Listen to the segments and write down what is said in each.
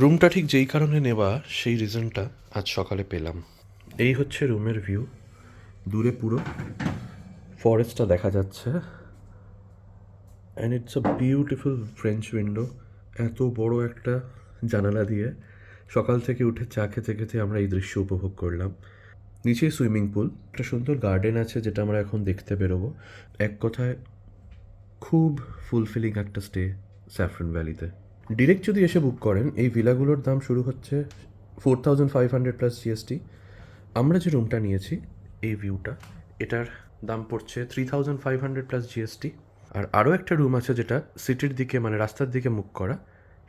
রুমটা ঠিক যেই কারণে নেওয়া, সেই রিজনটা আজ সকালে পেলাম। এই হচ্ছে রুমের ভিউ দূরে পুরো ফরেস্টটা দেখা যাচ্ছে। And it's a beautiful French window এত বড় একটা জানালা দিয়ে সকাল থেকে উঠে চা খেতে খেতে আমরা এই দৃশ্য উপভোগ করলাম। নিচেই সুইমিং পুল। একটা সুন্দর গার্ডেন আছে যেটা আমরা এখন দেখতে বেরোবো। এক কথায় খুব ফুলফিলিং একটা স্টে স্যাফরন ভ্যালিতে। ডিরেক্ট যদি এসে বুক করেন, এই ভিলাগুলোর দাম শুরু হচ্ছে four thousand five hundred plus GST আমরা যে রুমটা নিয়েছি, এই ভিউটা এটার দাম পড়ছে three thousand five hundred plus GST আর আরও একটা রুম আছে যেটা সিটির দিকে মানে রাস্তার দিকে মুখ করা,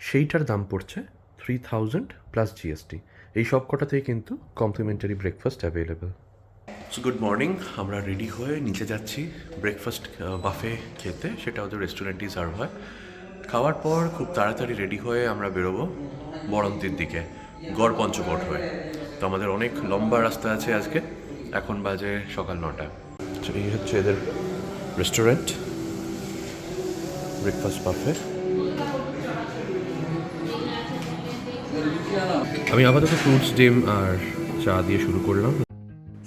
সেইটার দাম পড়ছে থ্রি থাউজেন্ড প্লাস জিএসটি এই সব কটাতেই কিন্তু complimentary breakfast available so good morning আমরা রেডি হয়ে নিচে যাচ্ছি ব্রেকফাস্ট বাফে খেতে। সেটা ওদের রেস্টুরেন্টেই সার্ভ হয়। খাওয়ার পর খুব তাড়াতাড়ি রেডি হয়ে আমরা বেরোবো বরন্তির দিকে গড় পঞ্চকোট হয়ে। তো আমাদের অনেক লম্বা রাস্তা আছে আজকে এখন বাজে সকাল নটা। এই হচ্ছে এদের রেস্টুরেন্ট ব্রেকফাস্ট বাফে আমি আপাতত ফ্রুটস ডিম আর চা দিয়ে শুরু করলাম।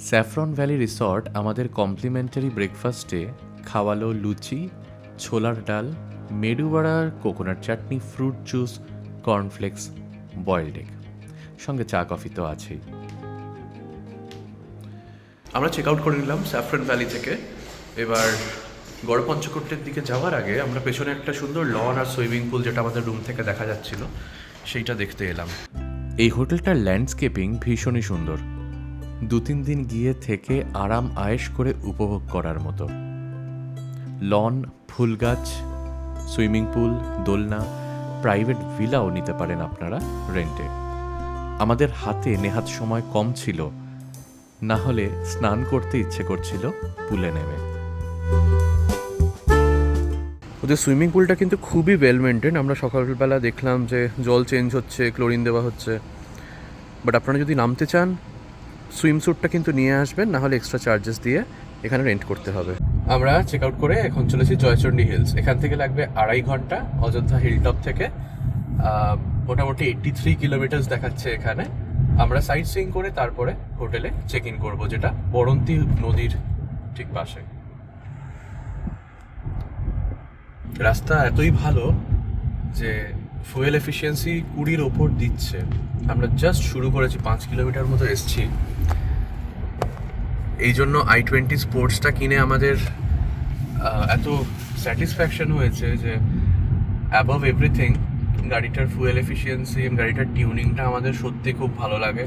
স্যাফরন ভ্যালি রিসর্ট আমাদের কমপ্লিমেন্টারি ব্রেকফাস্টে খাওয়ালো লুচি ছোলার ডাল মেডুবাড়ার coconut chutney fruit juice cornflakes boiled egg. সঙ্গে চা কফি তো আছেই। আমরা চেক আউট করে নিলাম স্যাফরন ভ্যালি থেকে। এবার গড় পঞ্চকোটের দিকে যাওয়ার আগে আমরা পেছনে একটা সুন্দর লন আর সুইমিং পুল যেটা আমাদের রুম থেকে দেখা যাচ্ছিল সেইটা দেখতে এলাম। এই হোটেলটার ল্যান্ডস্কেপিং ভীষণই সুন্দর। দু তিন দিন গিয়ে থেকে আরাম আয়েশ করে উপভোগ করার মতো। লন ফুল গাছ সুইমিং পুল, দোলনা, প্রাইভেট ভিলাও নিতে পারেন আপনারা রেন্টে। আমাদের হাতে নেহাত সময় কম ছিল, না হলে স্নান করতে ইচ্ছে করছিল পুলে নেমে। ওদের সুইমিং পুলটা কিন্তু খুবই ওয়েল মেনটেন আমরা সকালবেলা দেখলাম যে জল চেঞ্জ হচ্ছে ক্লোরিন দেওয়া হচ্ছে। বাট আপনারা যদি নামতে চান সুইম স্যুটটা কিন্তু নিয়ে আসবেন, না হলে এক্সট্রা চার্জেস দিয়ে এখানে রেন্ট করতে হবে। আমরা চেক আউট করে এখন চলেছি জয়চণ্ডী হিলস এখান থেকে লাগবে আড়াই ঘণ্টা অযোধ্যা হিলটপ থেকে। মোটামুটি এইট্টি থ্রি কিলোমিটার্স দেখাচ্ছে এখানে। আমরা সাইট সিইং করে তারপরে হোটেলে চেক ইন করব, যেটা বরন্তি নদীর ঠিক পাশে। রাস্তা এতই ভালো যে ফুয়েল এফিসিয়েন্সি কুড়ির ওপর দিচ্ছে। আমরা জাস্ট শুরু করেছি, পাঁচ কিলোমিটার মতো এসছি। এই জন্য আই টোয়েন্টি স্পোর্টসটা কিনে আমাদের এত স্যাটিসফ্যাকশন হয়েছে যে অ্যাবভ এভরিথিং গাড়িটার ফুয়েল এফিসিয়েন্সি গাড়িটার টিউনিংটা আমাদের সত্যি খুব ভালো লাগে।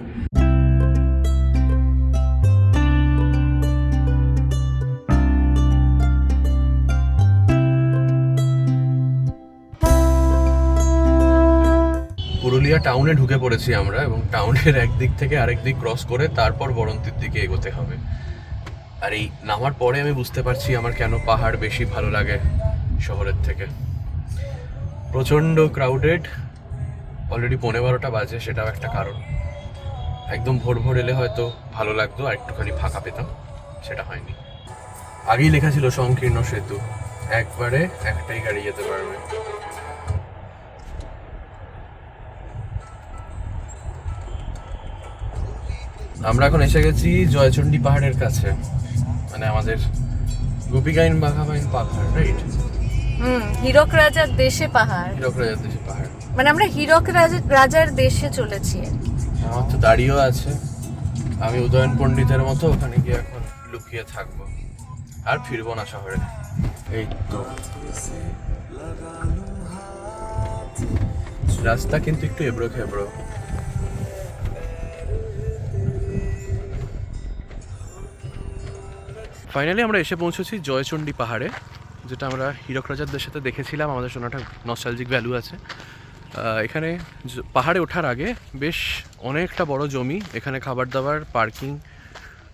পুরুলিয়া টাউনে ঢুকে পড়েছি আমরা এবং টাউনের একদিক থেকে আরেক দিক ক্রস করে তারপর বরন্তির দিকে এগোতে হবে। আর এই নামার পরে আমি বুঝতে পারছি আমার কেন পাহাড় বেশি ভালো লাগে শহরের থেকে। প্রচণ্ড ক্রাউডেড অলরেডি পৌনে বারোটা বাজে, সেটাও একটা কারণ। একদম ভোর ভোর এলে হয়তো ভালো লাগতো, আর একটুখানি ফাঁকা পেতাম, সেটা হয়নি। আগেই লেখা ছিল সংকীর্ণ সেতু, একবারে একটাই গাড়ি যেতে পারবে। আমরা এখন এসে গেছি জয়চণ্ডী পাহাড়ের কাছে। মানে আমাদের গোপীগাইন বাঘাবাইন পাহাড় রাইট হুম হীরক রাজার দেশে পাহাড়। হিরকরাজার দেশে পাহাড়। মানে আমরা হীরক রাজা- রাজার দেশে চলেছি আমার তো দাড়িও আছে। আমি উদয়ন পণ্ডিতের মতো ওখানে গিয়ে এখন লুকিয়ে থাকব। আর ফিরবো না শহরে। এই তো। রাস্তা কিন্তু একটু এবড়ো খেবড়ো। ফাইনালি আমরা এসে পৌঁছেছি জয়চণ্ডী পাহাড়ে, যেটা আমরা হীরক রাজাদের সাথে দেখেছিলাম। আমাদের শোনাটা নস্টালজিক ভ্যালু আছে। এখানে পাহাড়ে ওঠার আগে বেশ অনেকটা বড় জমি, এখানে খাবার দাবার পার্কিং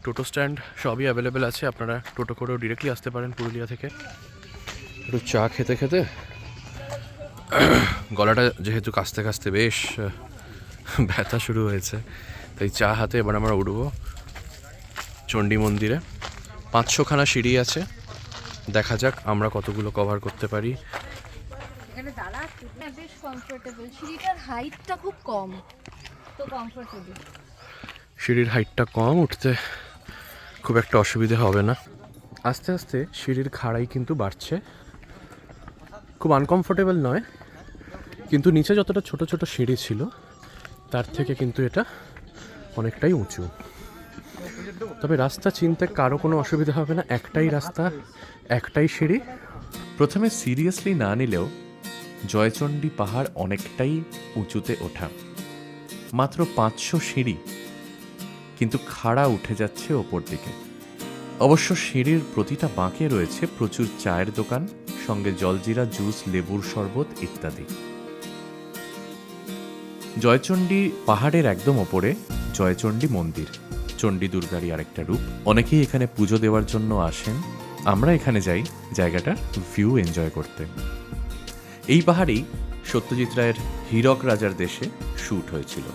টোটো স্ট্যান্ড সবই অ্যাভেলেবেল আছে। আপনারা টোটো করেও ডিরেক্টলি আসতে পারেন পুরুলিয়া থেকে। একটু চা খেতে খেতে। গলাটা যেহেতু কাস্তে কাস্তে বেশ ব্যথা শুরু হয়েছে, তাই চা হাতে এবার আমরা উঠবো। চণ্ডী মন্দিরে। পাঁচশোখানা সিঁড়ি আছে। দেখা যাক আমরা কতগুলো কভার করতে পারি। এখানে দাঁড়া বেশ কমফোর্টেবল সিঁড়িটার হাইটটা খুব কম তো কমফোর্টেবল সিঁড়ির হাইটটা কম উঠতে খুব একটা অসুবিধে হবে না। আস্তে আস্তে সিঁড়ির খাড়াই কিন্তু বাড়ছে। খুব আনকমফোর্টেবল নয় কিন্তু নিচে যতটা ছোট ছোট সিঁড়ি ছিল তার থেকে কিন্তু এটা অনেকটাই উঁচু। তবে রাস্তা চিনতে কারও কোনো অসুবিধা হবে না, একটাই রাস্তা, একটাই সিঁড়ি। প্রথমে সিরিয়াসলি না নিলেও জয়চণ্ডী পাহাড় অনেকটাই উঁচুতে ওঠা। মাত্র পাঁচশো সিঁড়ি, কিন্তু খাড়া উঠে যাচ্ছে ওপর দিকে। অবশ্য সিঁড়ির প্রতিটা বাঁকে রয়েছে প্রচুর চায়ের দোকান, সঙ্গে জলজিরা, জুস, লেবুর শরবত ইত্যাদি। জয়চণ্ডী পাহাড়ের একদম ওপরে জয়চণ্ডী মন্দির। চণ্ডী দুর্গারই আরেকটা রূপ। অনেকেই এখানে পুজো দেওয়ার জন্য আসেন। আমরা এখানে যাই জায়গাটার ভিউ এনজয় করতে। এই পাহাড়েই সত্যজিৎ রায়ের হীরক রাজার দেশে শ্যুট হয়েছিল।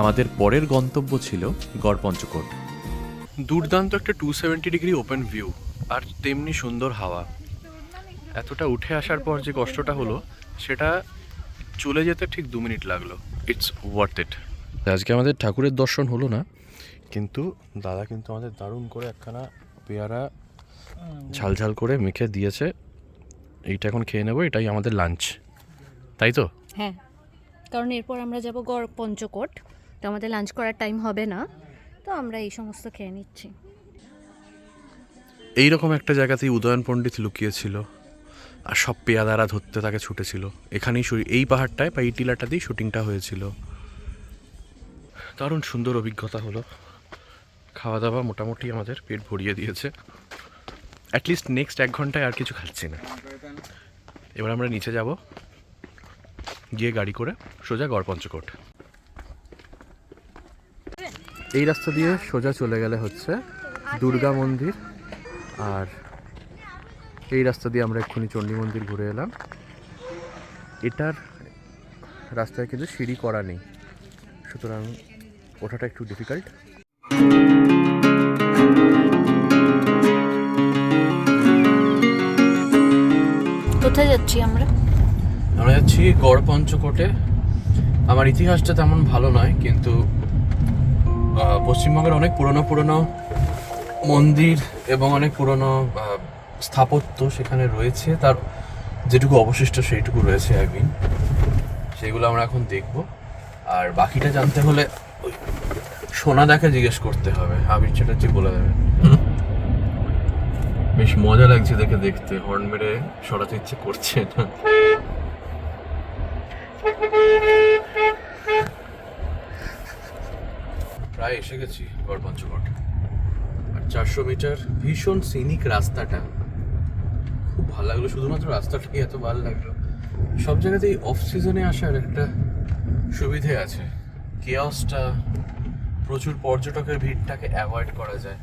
আমাদের পরের গন্তব্য ছিল গড়পঞ্চকোট। দুর্দান্ত একটা two seventy degree open view আর তেমনি সুন্দর হাওয়া। এতটা উঠে আসার পর যে কষ্টটা হলো সেটা চলে যেতে ঠিক দু মিনিট লাগল। ইটস ওয়ার্থ ইট আজকে আমাদের ঠাকুরের দর্শন হলো না। কিন্তু দাদা কিন্তু আমাদের দারুণ করে একখানা পেয়ারা ঝালঝাল করে মেখে দিয়েছে। এইটা এখন খেয়ে নেব এটাই আমাদের লাঞ্চ তাই তো? হ্যাঁ। কারণ এরপর আমরা যাব গড় পঞ্চকোট। তো আমাদের লাঞ্চ করার টাইম হবে না। তো আমরা এই সমস্ত খেয়ে নিচ্ছি। এইরকম একটা জায়গাতেই উদয়ন পণ্ডিত লুকিয়েছিল আর সব পেয়াদারা ধরতে তাকে ছুটেছিল। এখানেই এই পাহাড়টায় বা এই টিলাটাতেই শুটিংটা হয়েছিল। দারুণ সুন্দর অভিজ্ঞতা হলো। খাওয়া দাওয়া মোটামুটি আমাদের পেট ভরিয়ে দিয়েছে। অ্যাটলিস্ট নেক্সট এক ঘন্টায় আর কিছু খাচ্ছি না। এবার আমরা নিচে যাব, গিয়ে গাড়ি করে সোজা গড়পঞ্চকোট। এই রাস্তা দিয়ে সোজা চলে গেলে হচ্ছে দুর্গা মন্দির আর এই রাস্তা দিয়ে আমরা এক্ষুনি চণ্ডী মন্দির ঘুরে এলাম। এটার রাস্তায় কিন্তু সিঁড়ি করা নেই, সুতরাং ওঠাটা একটু ডিফিকাল্ট কোথায় যাচ্ছি আমরা? আমরা যাচ্ছি গড় পঞ্চকোটে। আমার ইতিহাসটা তেমন ভালো নয়, কিন্তু পশ্চিমবঙ্গের অনেক পুরনো পুরনো মন্দির এবং অনেক পুরনো স্থাপত্য সেখানে রয়েছে। তার যেটুকু অবশিষ্ট সেইটুকু রয়েছে মিন সেগুলো আমরা এখন দেখব। আর বাকিটা জানতে হলে ওই সোনাদাকে জিজ্ঞেস করতে হবে। আবির চ্যাটার্জি বলে দেবে বেশ মজা লাগছে দেখে দেখতে। হর্ন মেরে সরাতে ইচ্ছে করছে না। প্রায় এসে গেছি গড় পঞ্চকোট আর চারশো মিটার ভীষণ সিনিক রাস্তাটা। খুব ভালো লাগল, শুধুমাত্র রাস্তাটাই এত ভালো লাগল। সব জায়গাতেই অফ সিজনে আসার একটা সুবিধে আছে। কেয়াসটা প্রচুর পর্যটকের ভিড়টাকে অ্যাভয়েড করা যায়।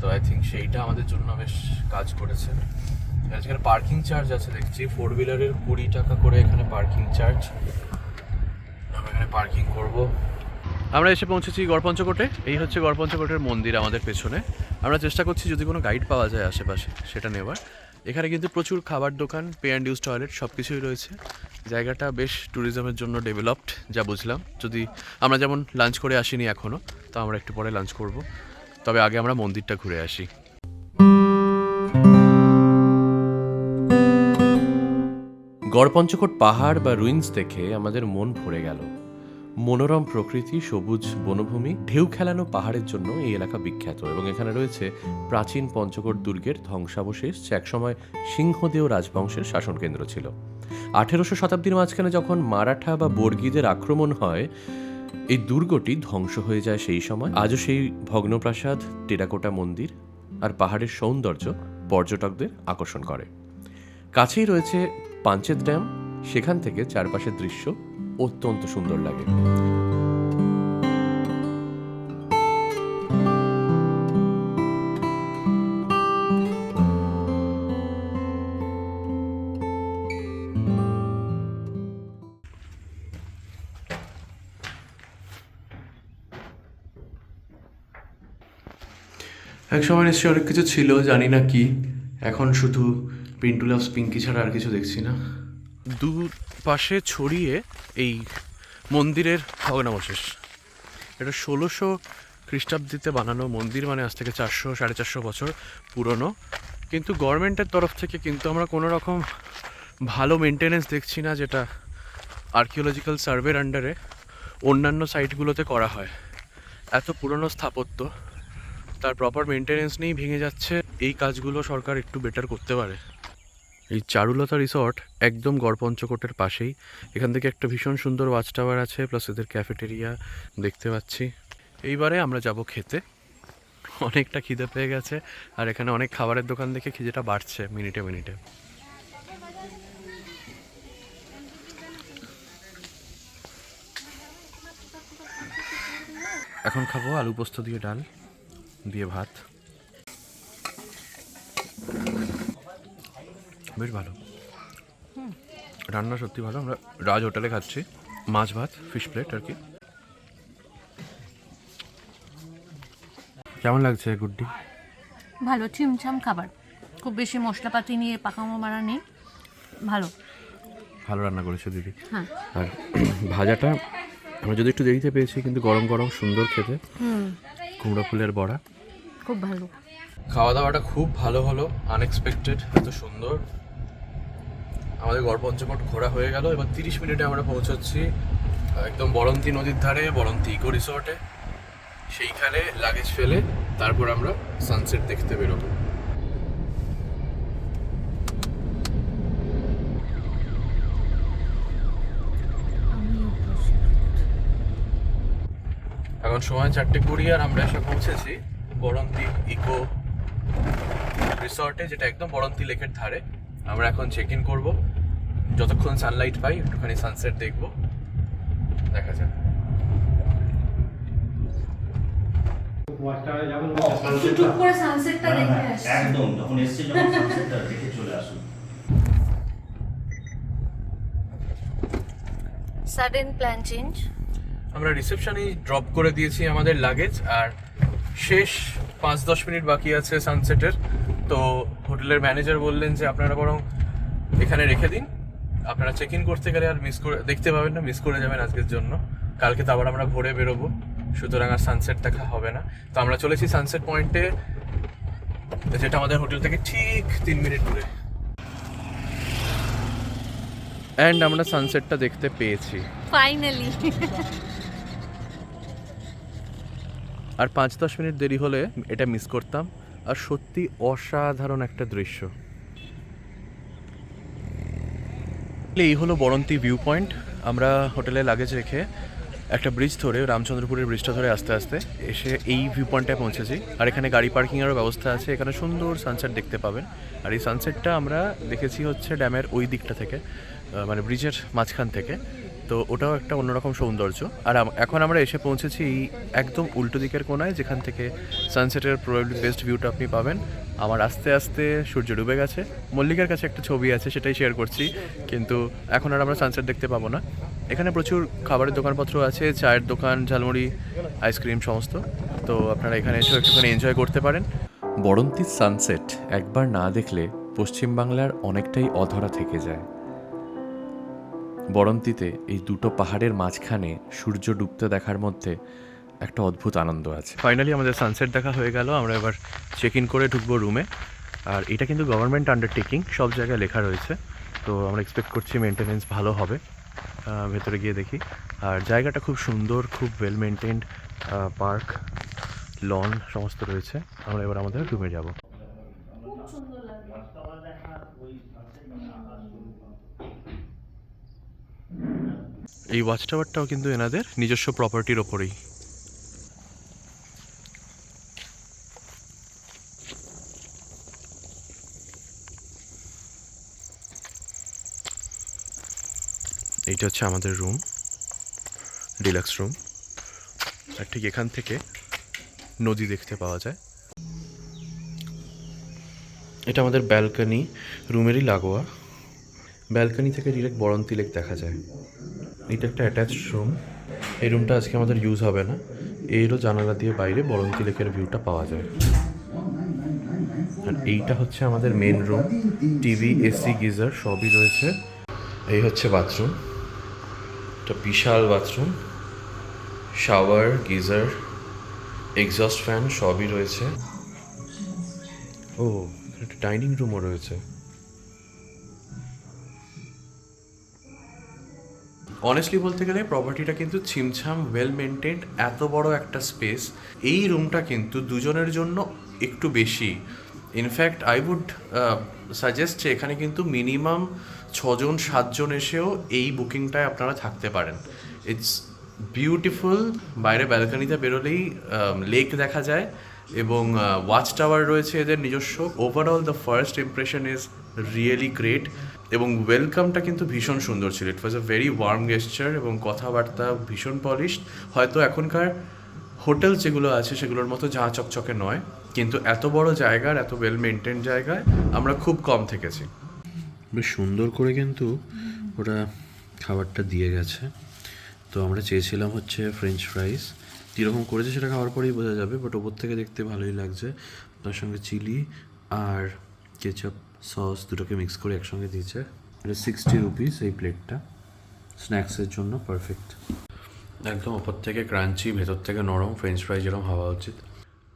তো আই থিঙ্ক সেইটা আমাদের জন্য বেশ কাজ করেছে। আজকাল পার্কিং চার্জ আছে, দেখছি। ফোর হুইলারের কুড়ি টাকা করে এখানে পার্কিং চার্জ আমরা এখানে পার্কিং করব। আমরা এসে পৌঁছেছি গড়পঞ্চকোটে। এই হচ্ছে গড়পঞ্চকোটের মন্দির আমাদের পেছনে। আমরা চেষ্টা করছি যদি কোনো গাইড পাওয়া যায় আশেপাশে, সেটা নেবার এখানে কিন্তু প্রচুর খাবার দোকান পে অ্যান্ড ইউজ টয়লেট সব কিছুই রয়েছে। জায়গাটা বেশ ট্যুরিজমের জন্য ডেভেলপড যা বুঝলাম। যদি আমরা যেমন লাঞ্চ করে আসিনি এখনও তো আমরা একটু পরে লাঞ্চ করব। তবে আগে আমরা মন্দিরটা ঘুরে আসি। গড়পঞ্চকোট পাহাড় বা রুইন্স দেখে আমাদের মন ভরে গেল। মনোরম প্রকৃতি, সবুজ বনভূমি, ঢেউ খেলানো পাহাড়ের জন্য এই এলাকা বিখ্যাত এবং এখানে রয়েছে প্রাচীন পঞ্চকোট দুর্গের ধ্বংসাবশেষ একসময় সিংহদেও রাজবংশের শাসন কেন্দ্র ছিল। আঠেরোশো শতাব্দীর মাঝখানে যখন মারাঠা বা বর্গীদের আক্রমণ হয় এই দুর্গটি ধ্বংস হয়ে যায় সেই সময়। আজও সেই ভগ্নপ্রাসাদ, টেরাকোটা মন্দির আর পাহাড়ের সৌন্দর্য পর্যটকদের আকর্ষণ করে। কাছেই রয়েছে পাঞ্চেত ড্যাম। সেখান থেকে চারপাশের দৃশ্য অত্যন্ত সুন্দর লাগে। এক সময় নিশ্চয়ই অনেক কিছু ছিল, জানি না কি। এখন শুধু পিন্টু লাভস পিঙ্কি ছাড়া আর কিছু দেখছি না। দু পাশে ছড়িয়ে এই মন্দিরের ভগ্নাবশেষ এটা ষোলোশো খ্রিস্টাব্দিতে বানানো মন্দির মানে আজ থেকে চারশো, সাড়ে চারশো বছর পুরনো। কিন্তু গভর্নমেন্টের তরফ থেকে কিন্তু আমরা কোনো রকম ভালো মেনটেনেন্স দেখছি না, যেটা আর্কিওলজিক্যাল সার্ভের আন্ডারে অন্যান্য সাইটগুলোতে করা হয়। এত পুরনো স্থাপত্য। তার প্রপার মেনটেনেন্স নেই ভেঙে যাচ্ছে। এই কাজগুলো সরকার একটু বেটার করতে পারে। এই চারুলতা রিসর্ট একদম গড়পঞ্চকোটের পাশেই। এখান থেকে একটা ভীষণ সুন্দর ওয়াচ টাওয়ার আছে প্লাস এদের ক্যাফেটেরিয়া দেখতে পাচ্ছি। এইবারে আমরা যাব খেতে। অনেকটা খিদে পেয়ে গেছে, আর এখানে অনেক খাবারের দোকান দেখে খিদেটা বাড়ছে মিনিটে মিনিটে। এখন খাব আলু পোস্ত দিয়ে ডাল। দিয়ে ভাত। বেশ ভালো। রান্না সত্যি ভালো আমরা রাজ হোটেলে খাচ্ছি। মাছ ভাত ফিশ প্লেট আর কি। কেমন লাগছে গুড্ডি? ভালো ছিমছাম খাবার। খুব বেশি মশলাপাতি নিয়ে পাকামো মারা নেই। ভালো। ভালো রান্না করেছে দিদি। হ্যাঁ। আর ভাজাটা আমরা যদি একটু দেরিতে পেয়েছি কিন্তু গরম গরম সুন্দর খেতে। কুমড়ো ফুলের বড়া। খুব ভালো। খাওয়া দাওয়াটা খুব ভালো হলো আনএক্সপেক্টেড এত সুন্দর। আমাদের গড় পঞ্চকট ঘোরা হয়ে গেল এবার তিরিশ মিনিটে আমরা পৌঁছচ্ছি একদম বরন্তি নদীর ধারে বরন্তি ইকো রিসর্টে সেইখানে লাগেজ ফেলে তারপর আমরা সানসেট দেখতে বেরোবো। এখন সময় চারটে কুড়ি আর আমরা এসে পৌঁছেছি বরন্তি ইকো রিসর্টে যেটা একদম বরন্তি লেকের ধারে। আমরা এখন চেক ইন করব। যতক্ষণ সানলাইট পাই একটুখানি সানসেট দেখব। দেখা যাক। করে সানসেটটা একদম যখন এসছে যখন সানসেটটা দেখে চলে আসুন। সাডেন প্ল্যান চেঞ্জ আমরা রিসেপশনেই ড্রপ করে দিয়েছি আমাদের লাগেজ আর শেষ পাঁচ দশ মিনিট বাকি আছে সানসেটের তো হোটেলের ম্যানেজার বললেন যে, আপনারা বরং এখানে রেখে দিন। আপনারা চেক ইন করতে গেলে আর মিস করে, দেখতে পাবেন না মিস করে যাবেন আজকের জন্য। কালকে তো আবার আমরা ভোরে বেরোবো, সুতরাং আর সানসেট দেখা হবে না। তো আমরা চলেছি সানসেট পয়েন্টে যেটা আমাদের হোটেল থেকে ঠিক তিন মিনিট দূরে। অ্যান্ড আমরা সানসেটটা দেখতে পেয়েছি। ফাইনালি আর পাঁচ দশ মিনিট দেরি হলে এটা মিস করতাম। আর সত্যি অসাধারণ একটা দৃশ্য। এই হলো বরন্তি ভিউ পয়েন্ট আমরা হোটেলে লাগেজ রেখে একটা ব্রিজ ধরে রামচন্দ্রপুরের ব্রিজটা ধরে আস্তে আস্তে এসে এই ভিউ পয়েন্টে পৌঁছেছি। আর এখানে গাড়ি পার্কিংয়েরও ব্যবস্থা আছে। এখানে সুন্দর সানসেট দেখতে পাবেন। আর এই সানসেটটা আমরা দেখেছি হচ্ছে ড্যামের ওই দিকটা থেকে মানে ব্রিজের মাঝখান থেকে। তো ওটাও একটা অন্যরকম সৌন্দর্য। আর এখন আমরা এসে পৌঁছেছি এই একদম উল্টো দিকের কোনায়, যেখান থেকে সানসেটের প্রবাবলি বেস্ট ভিউটা আপনি পাবেন। আমার আস্তে আস্তে সূর্য ডুবে গেছে। মল্লিকার কাছে একটা ছবি আছে, সেটাই শেয়ার করছি। কিন্তু এখন আর আমরা সানসেট দেখতে পাবো না। এখানে প্রচুর খাবারের দোকানপত্র আছে, চায়ের দোকান, ঝালমুড়ি আইসক্রিম সমস্ত। তো আপনারা এখানে এসেও একটুখানি এনজয় করতে পারেন। বরন্তির সানসেট একবার না দেখলে পশ্চিমবাংলার অনেকটাই অধরা থেকে যায়। বরন্তিতে এই দুটো পাহাড়ের মাঝখানে সূর্য ডুবতে দেখার মধ্যে একটা অদ্ভুত আনন্দ আছে। ফাইনালি আমাদের সানসেট দেখা হয়ে গেল, আমরা এবার চেক ইন করে ঢুকবো রুমে আর এটা কিন্তু গভর্নমেন্ট আন্ডারটেকিং সব জায়গায় লেখা রয়েছে। তো আমরা এক্সপেক্ট করছি মেনটেনেন্স ভালো হবে ভেতরে গিয়ে দেখি। আর জায়গাটা খুব সুন্দর, খুব ওয়েল মেনটেন্ড পার্ক লন সমস্ত রয়েছে। আমরা এবার আমাদের রুমে যাব। এই ওয়াচ টাওয়ারটাও কিন্তু এনাদের নিজস্ব প্রপার্টির ওপরেই। এইটা হচ্ছে আমাদের রুম ডিলাক্স রুম আর ঠিক এখান থেকে নদী দেখতে পাওয়া যায়। এটা আমাদের ব্যালকনি রুমেরই লাগোয়া। ব্যালকনি থেকে ডিরেক্ট বরন্তি লেক দেখা যায়। এটা একটা অ্যাটাচ রুম এই রুমটা আজকে আমাদের ইউজ হবে না। এরও জানালা দিয়ে বাইরে বরন্তি লেকের ভিউটা পাওয়া যায়। আর এইটা হচ্ছে আমাদের main room TV AC geyser সবই রয়েছে। এই হচ্ছে বাথরুম একটা বিশাল bathroom shower geyser exhaust fan সবই রয়েছে। ও, একটা ডাইনিং রুমও রয়েছে। অনেস্টলি বলতে গেলে প্রপার্টিটা কিন্তু ছিমছাম ওয়েল মেনটেন্ড এত বড় একটা স্পেস এই রুমটা কিন্তু দুজনের জন্য একটু বেশি। ইনফ্যাক্ট আই উড সাজেস্ট যে এখানে কিন্তু মিনিমাম ছজন, সাতজন এসেও এই বুকিংটায় আপনারা থাকতে পারেন। ইটস বিউটিফুল বাইরে ব্যালকানিতে বেরোলেই লেক দেখা যায় এবং ওয়াচ টাওয়ার রয়েছে এদের নিজস্ব। Overall the first impression is really great এবং ওয়েলকামটা কিন্তু ভীষণ সুন্দর ছিল। ইট ওয়াজ আ ভেরি ওয়ার্ম গেস্টার এবং কথাবার্তা ভীষণ পলিশড হয়তো এখনকার হোটেল যেগুলো আছে, সেগুলোর মতো ঝাঁ চকচকে নয়, কিন্তু এত বড় জায়গার এত ওয়েল মেনটেন জায়গায় আমরা খুব কম থেকেছি। বেশ সুন্দর করে কিন্তু ওরা খাবারটা দিয়ে গেছে। তো আমরা চেয়েছিলাম হচ্ছে ফ্রেঞ্চ ফ্রাইস কীরকম করেছে সেটা খাওয়ার পরেই বোঝা যাবে বাট ওপর থেকে দেখতে ভালোই লাগছে। তার সঙ্গে চিলি আর কেচাপ সস দুটোকে মিক্স করে একসঙ্গে দিয়েছে। এটা সিক্সটি রুপিস এই প্লেটটা স্ন্যাক্সের জন্য পারফেক্ট একদম ওপর থেকে ক্রাঞ্চি ভেতর থেকে নরম ফ্রেঞ্চ ফ্রাই যেরকম হওয়া উচিত।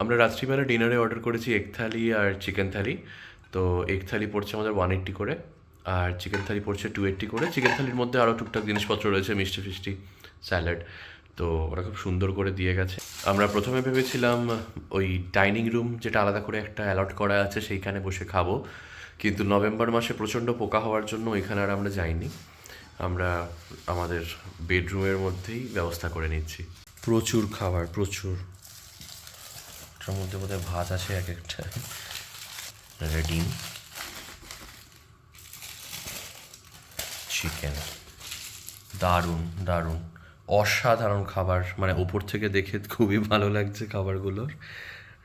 আমরা রাত্রিবেলা ডিনারে অর্ডার করেছি এগ থালি আর চিকেন থালি তো এগ থালি পড়ছে আমাদের ওয়ান এইট্টি করে। আর চিকেন থালি পড়ছে টু এইট্টি করে। চিকেন থালির মধ্যে আরও টুকটাক জিনিসপত্র রয়েছে, মিষ্টি ফিষ্টি স্যালাড তো ওরা খুব সুন্দর করে দিয়ে গেছে। আমরা প্রথমে ভেবেছিলাম ওই ডাইনিং রুম যেটা আলাদা করে একটা অ্যালট করা আছে, সেইখানে বসে খাব। কিন্তু নভেম্বর মাসে প্রচণ্ড পোকা হওয়ার জন্য এখানে আর আমরা যাইনি। আমরা আমাদের বেডরুমের মধ্যেই ব্যবস্থা করে নিচ্ছি। প্রচুর খাবার, প্রচুর। তার মধ্যে বোধহয় ভাত আছে এক একটা। রেডি। চিকেন। দারুণ দারুণ। অসাধারণ খাবার। মানে ওপর থেকে দেখে খুবই ভালো লাগছে খাবারগুলোর।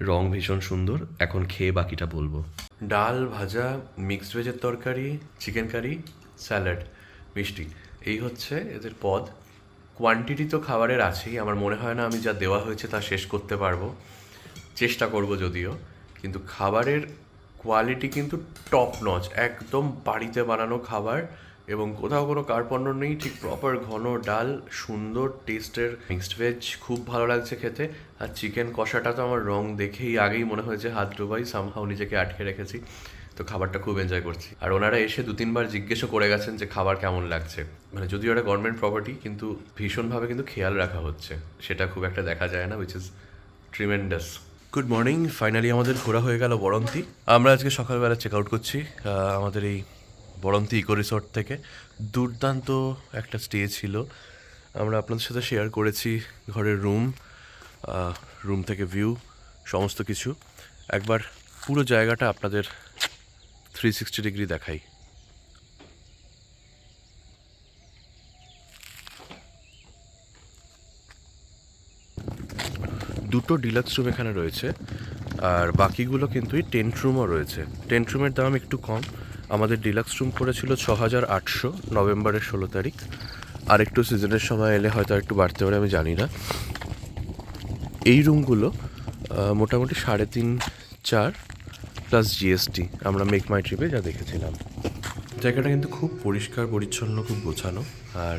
রং ভীষণ সুন্দর। এখন খেয়ে বাকিটা বলব। ডাল ভাজা মিক্সড ভেজের তরকারি চিকেন কারি স্যালাড মিষ্টি। এই হচ্ছে এদের পদ। কোয়ান্টিটি তো খাবারের আছেই। আমার মনে হয় না আমি যা দেওয়া হয়েছে তা শেষ করতে পারব। চেষ্টা করব যদিও। কিন্তু খাবারের কোয়ালিটি কিন্তু টপ নচ একদম বাড়িতে বানানো খাবার এবং কোথাও কোনো কার্পণ্য নেই, ঠিক প্রপার ঘন ডাল, সুন্দর টেস্টের মিক্সড ভেজ খুব ভালো লাগছে খেতে। আর চিকেন কষাটা তো আমার রং দেখেই আগেই মনে হয়েছে, হাত ডুবাই সামহাও নিজেকে আটকে রেখেছি। তো খাবারটা খুব এনজয় করছি। আর ওনারা এসে দু তিনবার জিজ্ঞেসও করে গেছেন যে খাবার কেমন লাগছে। মানে যদিও এটা গভর্নমেন্ট প্রপার্টি কিন্তু ভীষণভাবে কিন্তু খেয়াল রাখা হচ্ছে। সেটা খুব একটা দেখা যায় না which is tremendous good morning finally আমাদের ঘোরা হয়ে গেল বরন্তি। আমরা আজকে সকালবেলা চেক আউট করছি আমাদের এই বরন্তি ইকো রিসর্ট থেকে দুর্দান্ত একটা স্টে ছিল। আমরা আপনাদের সাথে শেয়ার করেছি ঘরের রুম রুম থেকে ভিউ সমস্ত কিছু। একবার পুরো জায়গাটা আপনাদের থ্রি সিক্সটি ডিগ্রি দেখাই। দুটো ডিলাক্স রুম এখানে রয়েছে, আর বাকিগুলো কিন্তু এই টেন্ট রুমও রয়েছে। টেন্ট রুমের দাম একটু কম আমাদের ডিলাক্স রুম পড়েছিল ছ হাজার আটশো নভেম্বরের ষোলো তারিখ। আর একটু সিজনের সময় এলে হয়তো একটু বাড়তে পারে, আমি জানি না। এই রুমগুলো মোটামুটি সাড়ে তিন, চার প্লাস জিএসটি আমরা মেক মাই ট্রিপে যা দেখেছিলাম। জায়গাটা কিন্তু খুব পরিষ্কার, পরিচ্ছন্ন, খুব গোছানো। আর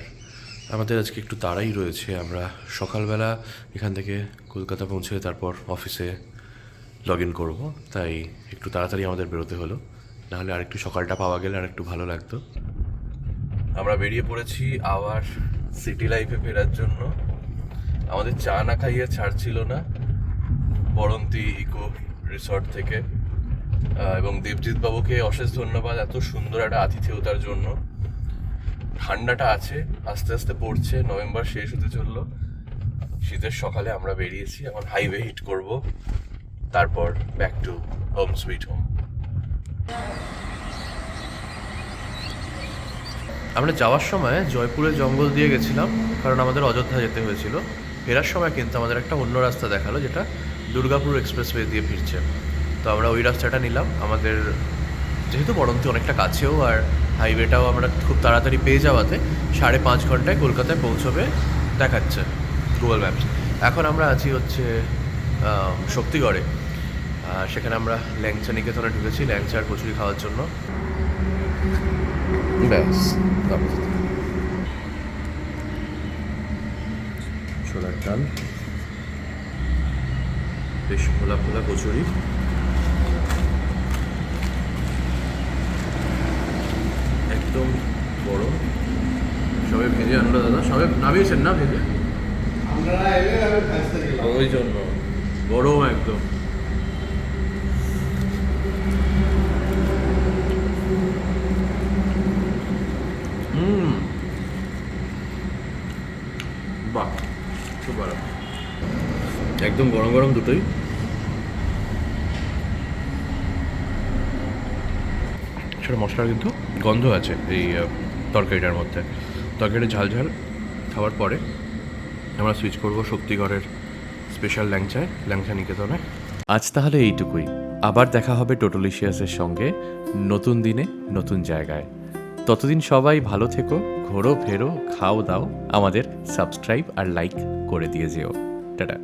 আমাদের আজকে একটু তাড়াই রয়েছে। আমরা সকালবেলা এখান থেকে কলকাতা পৌঁছে তারপর অফিসে লগ ইন করব। তাই একটু তাড়াতাড়ি আমাদের বেরোতে হলো। নাহলে আরেকটু সকালটা পাওয়া গেলে আর একটু ভালো লাগতো। আমরা বেরিয়ে পড়েছি আবার সিটি লাইফে ফেরার জন্য। আমাদের চা না খাইয়ে ছাড়ছিল না। বরন্তি ইকো রিসর্ট থেকে। এবং দেবজিৎ বাবুকে অশেষ ধন্যবাদ এত সুন্দর একটা আতিথেয়তার জন্য। ঠান্ডাটা আছে, আস্তে আস্তে পড়ছে, নভেম্বর শেষ হতে চলল। শীতের সকালে আমরা বেরিয়েছি, এখন হাইওয়ে হিট করব। তারপর back to home sweet home আমরা যাওয়ার সময় জয়পুরের জঙ্গল দিয়ে গেছিলাম, কারণ আমাদের অযোধ্যা যেতে হয়েছিল। ফেরার সময় কিন্তু আমাদের একটা অন্য রাস্তা দেখাল, যেটা দুর্গাপুর এক্সপ্রেসওয়ে দিয়ে ফিরছে। তো আমরা ওই রাস্তাটা নিলাম। আমাদের যেহেতু বরন্তি অনেকটা কাছেও, আর হাইওয়েটাও আমরা খুব তাড়াতাড়ি পেয়ে যাওয়াতে সাড়ে পাঁচ ঘন্টায় কলকাতায় পৌঁছবে দেখাচ্ছে গুগল ম্যাপস এখন আমরা আছি হচ্ছে শক্তিগড়ে। সেখানে আমরা ল্যাংচা নিকেতনে ঢুকেছি, ল্যাংচা আর কচুরি খাওয়ার জন্য। ব্যাস তারপর ছোলার ডাল। বেশ ফোলা ফোলা কচুরি। একদম বড়। সবে ভেজে আনলো দাদা সবে নামিয়েছেন না ভেজে? ওই জন্য। গরম একদম হুম বাহ খুব ভালো একদম গরম গরম দুটোই। সেটা মশলার কিন্তু গন্ধ আছে এই তরকারিটার মধ্যে। তরকারিটা ঝাল ঝাল খাওয়ার পরে আমরা সুইচ করব শক্তিগড়ের স্পেশাল ল্যাংচায় ল্যাংচা নিকেতনে। আজ তাহলে এইটুকুই। আবার দেখা হবে টোটালিশিয়াসের সঙ্গে নতুন দিনে নতুন জায়গায়। ততদিন সবাই ভালো থেকো ঘোরো ফেরো খাও দাও আমাদের সাবস্ক্রাইব আর লাইক করে দিয়ে যেও। টাটা।